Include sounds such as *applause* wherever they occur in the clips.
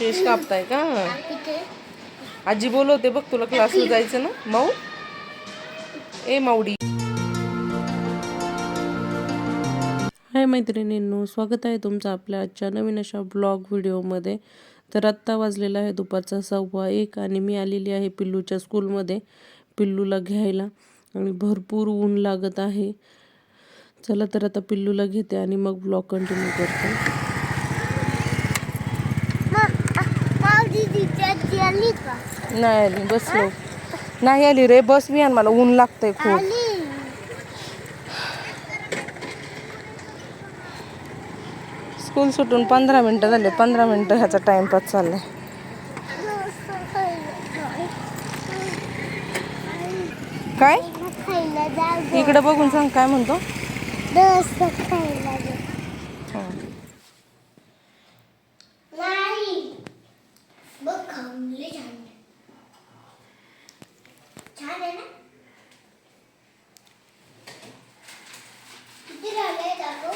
केश कापताय का? आजी बोलवते बघ तुला क्लासला जायचं ना. माऊ? ए माऊडी हाय मैत्रिणींनो स्वागत आहे तुमचं आपल्या आजच्या नवीन अशा ब्लॉग व्हिडिओमध्ये. तर आत्ता वाजलेला आहे दुपारचा सव्वा एक आणि मी आलेली आहे पिल्लूच्या स्कूलमध्ये पिल्लूला घ्यायला. आणि भरपूर ऊन लागत आहे. चला तर आता पिल्लूला घेते आणि मग ब्लॉग कंटिन्यू करते. नाही आली बसलो. नाही आली रे बस मी आण मला ऊन लागतंय खूप. स्कूल सुटून पंधरा मिनटं झाले पंधरा मिनटं ह्याचा टाइमपास चाललाय काय? इकडे बघून सांग काय म्हणतो? हा. नाही बघ खामले छान छान आहे ना किती राहिले दाखव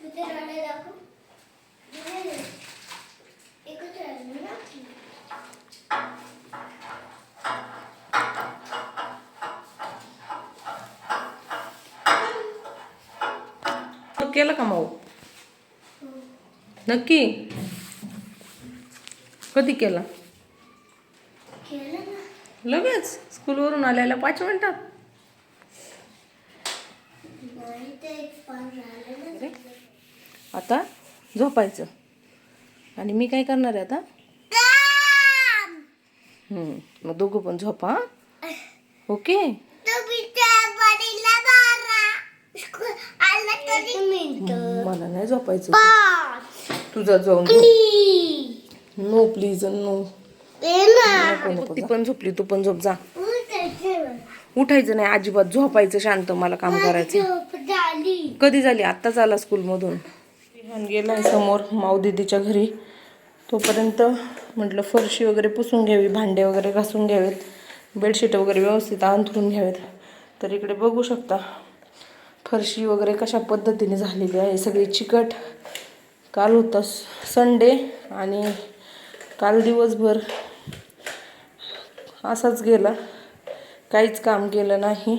किती राहिले दाखव नाही रे. एकच राहिले ना मग केलं का माऊ नक्की. कधी केला? लगेच? स्कूलवरून आल्याला पाच मिनिटात आता झोपायचं. आणि मी काय करणार आहे आता? मग दोघं पण झोपा हा? ओके? मला नाही झोपायचं. तुझा जाऊन नो प्लीज नो. ती पण झोपली तू पण झोप जा. उठायचं. नाही अजिबात झोपायचं शांत मला काम करायचं कधी झाली? आत्ताच आला स्कूलमधून. विहान गेलाय समोर माऊ दीदीच्या घरी. तोपर्यंत म्हटलं फरशी वगैरे पुसून घ्यावी भांडे वगैरे घासून घ्यावेत बेडशीट वगैरे व्यवस्थित अंथरून घ्यावेत. तर इकडे बघू शकता फरशी वगैरे कशा पद्धतीने झालेली आहे सगळी चिकट. काल होता संडे आणि काल दिवसभर असाच गेला. काहीच काम केलं नाही.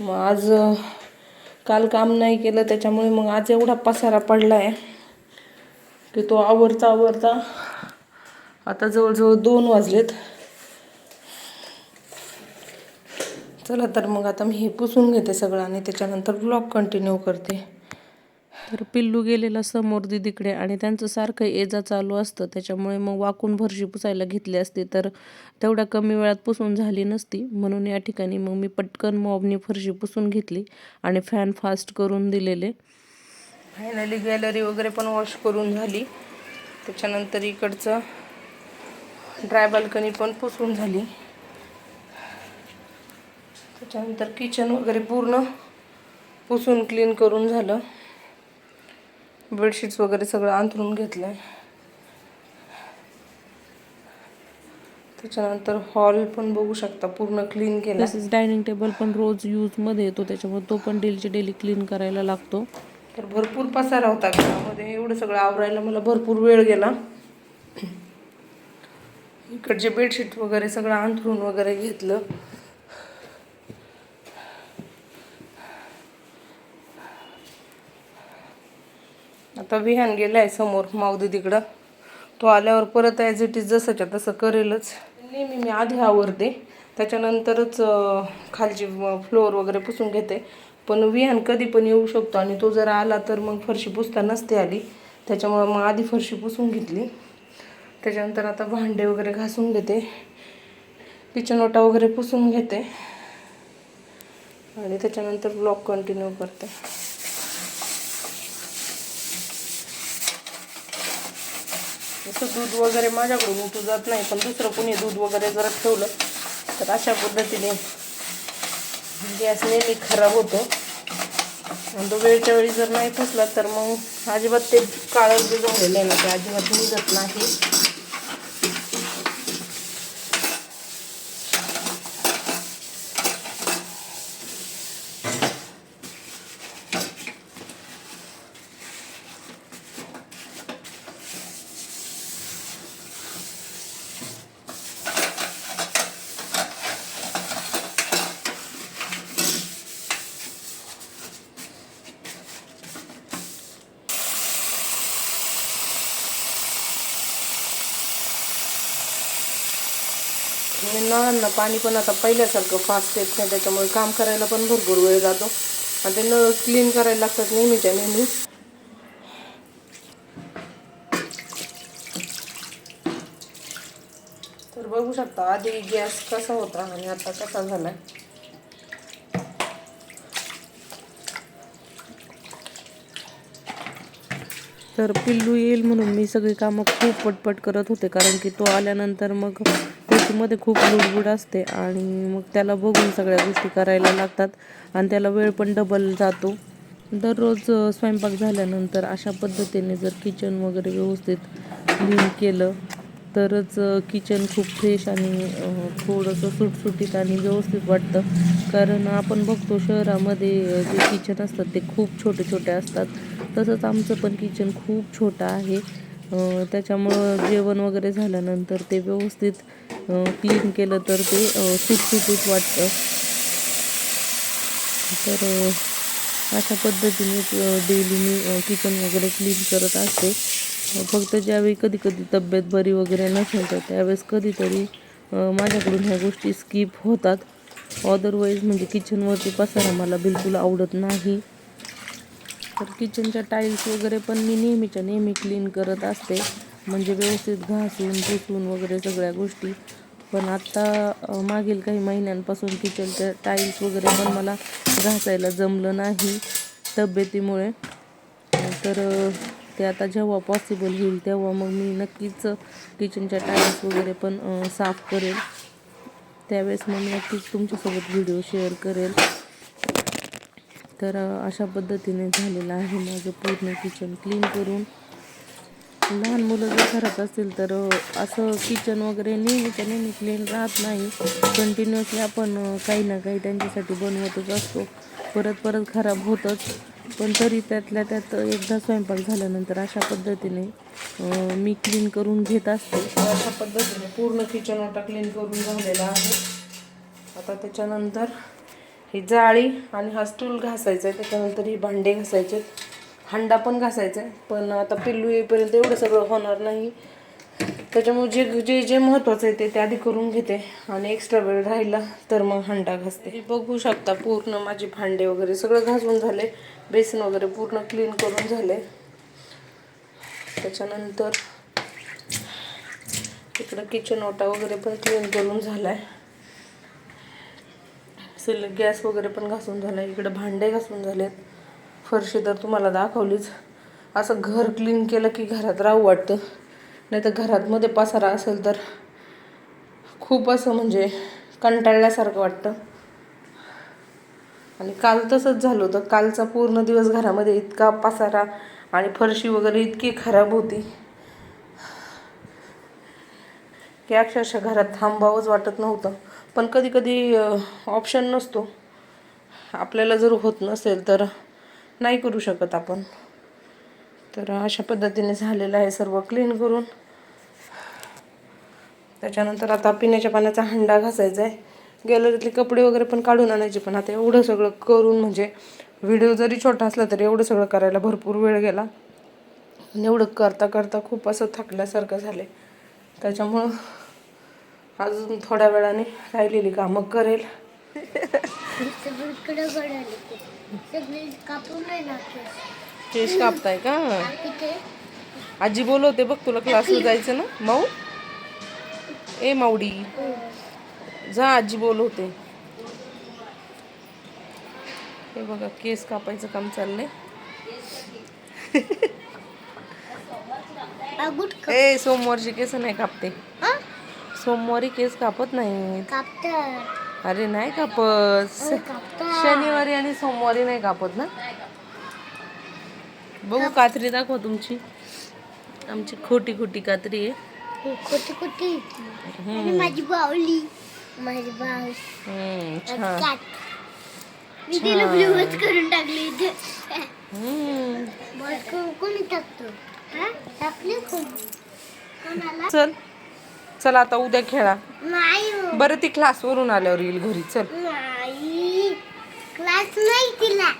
मग आज काल काम नाही केलं त्याच्यामुळे मग आज एवढा पसारा पडला आहे की तो आवरता आवरता आता जवळजवळ दोन वाजलेत. चला तर मग आता मी हे पुसून घेते सगळं आणि त्याच्यानंतर ब्लॉग कंटिन्यू करते. तर पिल्लू गेलेला समोर दिदीकडे आणि त्यांचं सारखं ये जा चालू असतं. त्याच्यामुळे मग वाकून फरशी पुसायला घेतली असती. तर तेवढ्या कमी वेळात पुसून झाली नसती. म्हणून या ठिकाणी मग मी पटकन मॉबनी फरशी पुसून घेतली आणि फॅन फास्ट करून दिलेले. फायनली गॅलरी वगैरे पण वॉश करून झाली. त्याच्यानंतर इकडचं ड्राय बाल्कनी पण पुसून झाली. त्याच्यानंतर किचन वगैरे पूर्ण पुसून क्लीन करून झालं. बेडशीट्स वगैरे सगळं अंथरून घेतलं त्याच्यानंतर हॉल पण बघू शकता पूर्ण क्लीन केला तसेच डायनिंग टेबल पण रोज यूजमध्ये येतो त्याच्यामुळे तो पण डेलीचे डेली क्लीन करायला लागतो. तर भरपूर पसारा होता घरामध्ये एवढं सगळं आवरायला मला भरपूर वेळ गेला. इकडचे बेडशीट वगैरे सगळं अंथरून वगैरे घेतलं. आता विहान आहे समोर माऊदी तिकडं. तो आल्यावर परत ॲज इट इज जसंच्या तसं करेलच. नेहमी मी आधी आवरते. त्याच्यानंतरच खालची फ्लोअर वगैरे पुसून घेते. पण विहान कधी पण येऊ शकतो आणि तो जर आला तर मग फरशी पुसता नसते आली. त्याच्यामुळं मग आधी फरशी पुसून घेतली. त्याच्यानंतर आता भांडे वगैरे घासून घेते. किचन ओटा वगैरे पुसून घेते. आणि त्याच्यानंतर ब्लॉग कंटिन्यू करते. जसं दूध वगैरे माझ्याकडून उठू जात नाही पण दुसरं कुणी दूध वगैरे जर ठेवलं तर अशा पद्धतीने गॅस नेहमी खराब होतो. आणि तो वेळच्या वेळी जर नाही फसला तर मग अजिबात ते काळं जे झालेलं आहे ना ते अजिबात निघत नाही. म्हणजे नळांना पाणी पण आता पहिल्यासारखं फास्ट येत नाही त्याच्यामुळे काम करायला पण भरपूर वेळ जातो. आणि ते नळ क्लीन करायला लागतात नेहमीच्या नेहमी. तर बघू शकता आधी गॅस कसा होता आणि आता कसा झालाय. तर पिल्लू येईल म्हणून मी सगळी कामं खूप पटपट करत होते कारण की तो आल्यानंतर मग त्याच्यामध्ये खूप लुडबुड असते आणि मग त्याला बघून सगळ्या गोष्टी करायला लागतात आणि त्याला वेळ पण डबल जातो. दररोज स्वयंपाक झाल्यानंतर अशा पद्धतीने जर किचन वगैरे व्यवस्थित क्लीन केलं तरच किचन खूप फ्रेश आणि थोडंसं सुटसुटीत आणि व्यवस्थित वाटतं. कारण आपण बघतो शहरामध्ये जे किचन असतात ते खूप छोटे छोटे असतात. तसंच आमचं पण किचन खूप छोटं आहे. त्याच्यामुळं जेवण वगैरे झाल्यानंतर ते व्यवस्थित क्लीन केलं तर ते सुटसुटीत वाटतं. तर अशा पद्धतीने डेली मी किचन वगैरे क्लीन करत असते. फक्त ज्यावेळी कधी कधी तब्येत बरी वगैरे नसेल तर त्यावेळेस कधीतरी माझ्याकडून ह्या गोष्टी स्किप होतात. अदरवाईज म्हणजे किचनवरती पसारा मला बिलकुल आवडत नाही. तर किचनच्या टाईल्स वगैरे पण मी नेहमीच्या नेहमी क्लीन करत असते. म्हणजे व्यवस्थित घासून पुसून वगैरे सगळ्या गोष्टी. पण आत्ता मागील काही महिन्यांपासून किचनच्या टाईल्स वगैरे पण मला घासायला जमलं नाही तब्येतीमुळे. तर ते आता जेव्हा पॉसिबल होईल तेव्हा मग मी नक्कीच किचनच्या टाईल्स वगैरे पण साफ करेल. त्यावेळेस मग मी नक्कीच तुमच्यासोबत व्हिडिओ शेअर करेल. तर अशा पद्धतीने झालेलं आहे माझं पूर्ण किचन क्लीन करून. लहान मुलं जर घरात असतील तर असं किचन वगैरे नेहमीच्या नेहमी क्लीन राहत नाही. कंटिन्युअसली आपण काही ना काही त्यांच्यासाठी बनवतच असतो. परत परत खराब होतच. पण तरी त्यातल्या त्यात एकदा स्वयंपाक झाल्यानंतर अशा पद्धतीने मी क्लीन करून घेत असते. अशा पद्धतीने पूर्ण किचन आता क्लीन करून झालेला आहे. आता त्याच्यानंतर ही जाळी आणि हा स्टूल घासायचा आहे त्याच्यानंतर ही भांडे घासायचे हंडा पण घासायचा आहे पण आता पिल्लू येईपर्यंत एवढं सगळं होणार नाही. त्याच्यामुळे जे जे जे महत्त्वाचं आहे ते ते आधी करून घेते आणि एक्स्ट्रा वेळ राहिला तर मग हंडा घासते. हे बघू शकता पूर्ण माझे भांडे वगैरे सगळं घासून झाले. बेसन वगैरे पूर्ण क्लीन करून झाले. त्याच्यानंतर इकडं किचन ओटा वगैरे पण क्लीन करून झाला आहे सिल गॅस वगैरे पण घासून झाला इकडं भांडे घासून झालेत. फरशी तर तुम्हाला दाखवलीच. असं घर क्लीन केलं की घरात राहू वाटतं. नाही तर घरातमध्ये पसारा असेल तर खूप असं म्हणजे कंटाळल्यासारखं वाटतं. आणि काल तसंच झालं होतं. कालचा पूर्ण दिवस घरामध्ये इतका पसारा आणि फरशी वगैरे इतकी खराब होती. की अक्षरशः घरात थांबावंच वाटत नव्हतं. पण कधी कधी ऑप्शन नसतो. आपल्याला जर होत नसेल तर नाही करू शकत आपण. तर अशा पद्धतीने झालेलं आहे सर्व क्लीन करून. त्याच्यानंतर आता पिण्याच्या पाण्याचा हंडा घासायचा आहे. गॅलरीतले कपडे वगैरे पण काढून आणायचे पण आता एवढं सगळं करून म्हणजे व्हिडिओ जरी छोटा असला तरी एवढं सगळं करायला भरपूर वेळ गेला. एवढं करता करता खूप असं थकल्यासारखं झालं त्याच्यामुळं अजून थोड्या वेळाने राहिलेली कामं करेल. केश कापताय का? आजी बोलवते बघ तुला क्लासला जायचं ना? माऊ? ए माऊडी. जा आजी बोलवते. हे बघा केस कापायचं काम चाललंय. ए सोमवारची केस नाही कापते. सोमवारी केस कापत नाही कापतात. अरे नाही कापत. कापतात. शनिवारी आणि सोमवारी नाही कापत ना? बघू कात्री दाखवा तुमची. आमची खोटी खोटी कात्री आहे. कोटी कोटी आणि माझी बावली. माझी बाव हम्म, छान. काट. मी तिला ब्लूच करून टाकली इथे. हम्म. बस को- कोणी टाकतो? हा? टाकली कोण? कोणाला? चल. चल आता उद्या खेळा. नाही हो. बरं ती क्लासवरून आल्यावर येईल घरी चल. नाही. क्लास नाही तिला.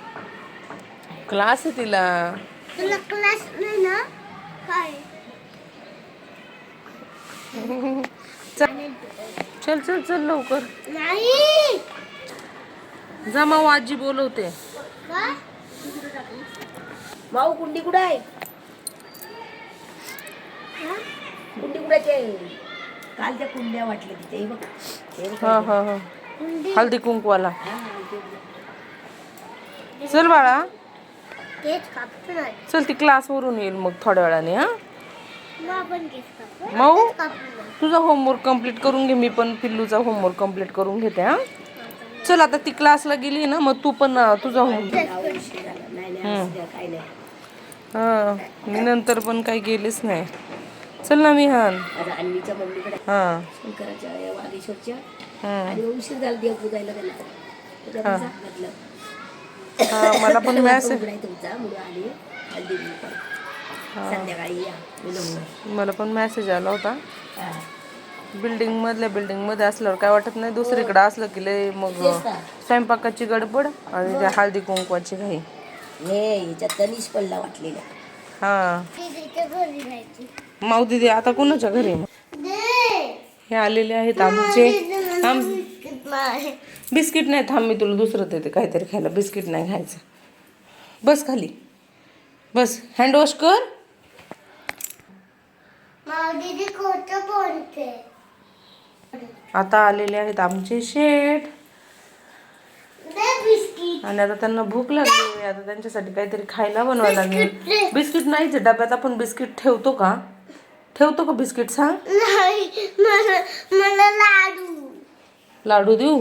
क्लास आहे तिला. तुला क्लास नाही ना? काय? चल. चल चल चल लवकर. नाही. जा मग आजी बोलवते. काय? माऊ कुंडी कुठं आहे? हा? कुंडी कुठाची आहे? काल त्या कुंड्या वाटल्या तिथे हे बघ हे बघ. हा हा हा हुंडी. हल्दी कुंकवाला हा, ते बघ. चल बाळा केस कापतो नाही चल ती क्लासवरून येईल मग थोड्या वेळाने हा मग आपण केस कापू माऊ कापू. तुझा होमवर्क कंप्लीट करून घे मी पण पिल्लूचा होमवर्क कंप्लीट करून घेते हा चल आता ती क्लासला गेली ना मग तू पण अं, तुझा होम जाऊ उशीर झाला. नाही नाही असू द्या, काय नाही हा मी नंतर पण काही गेलीच नाही चल ना मी हा आता अन्वीच्या मम्मीकडे हा. शंकराच्या या वागेश्वरच्या. हम्म. आणि उशीर झाला देव पुजायला हा. मला पण *laughs* मॅसेज उघडाय तुमचा म्हणून आली. हल्दी कुंकू. संध्याकाळी या. बोलवून. मला पण मेसेज आला होता. हा. बिल्डिंग मधल्या बिल्डिंगमध्ये असल्यावर काय वाटत नाही दुसरीकडे असलं की लय मग तेच ना. स्वयंपाकाची गडबड आणि त्या हळदी कुंकवाची घाई. हे ह्याच्यात तनिष पडला वाटलेला. हा. माऊ दिदी आता कोणाच्या घरी. हे आलेले आहेत आमचे. बिस्किट नाही. थांब मी तुला दुसरं देते काहीतरी खायला. बिस्किट नाही खायचं. बस खाली. बस. हँड वॉश कर. आता आलेले आहेत आमचे शेठ. आणि आता त्यांना भूक लागली आता त्यांच्यासाठी काहीतरी खायला बनवायला लागेल. बिस्किट नाहीच. डब्यात आपण बिस्किट ठेवतो का? ठेवतो का बिस्किट सांग? नाही मला मला लाडू. लाडू देऊ?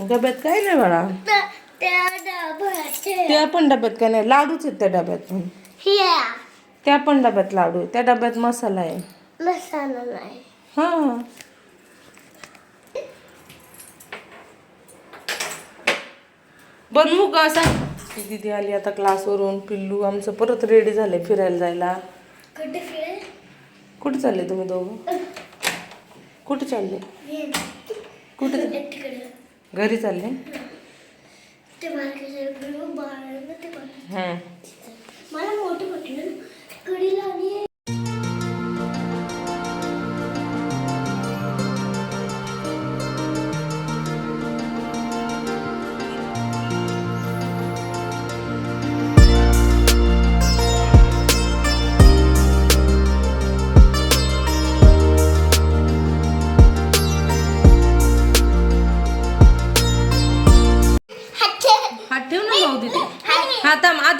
डब्यात काय नाही बाळा? त्या डब्याचे त्या पण डब्यात काय नाही लाडूच आहेत त्या डब्यात पण. हिया. त्या पण डब्यात लाडू आहे. त्या डब्यात मसाला आहे. मसाला नाही. हा. बनवू का असा? दीदी आली आता क्लासवरून. पिल्लू आमचं परत रेडी झाले फिरायला जायला. कुठे चालले तुम्ही दोघं? कुठे चालले? कुठे? घरी चालले? ते ते. मला मोठे म्हटलं कडी लावली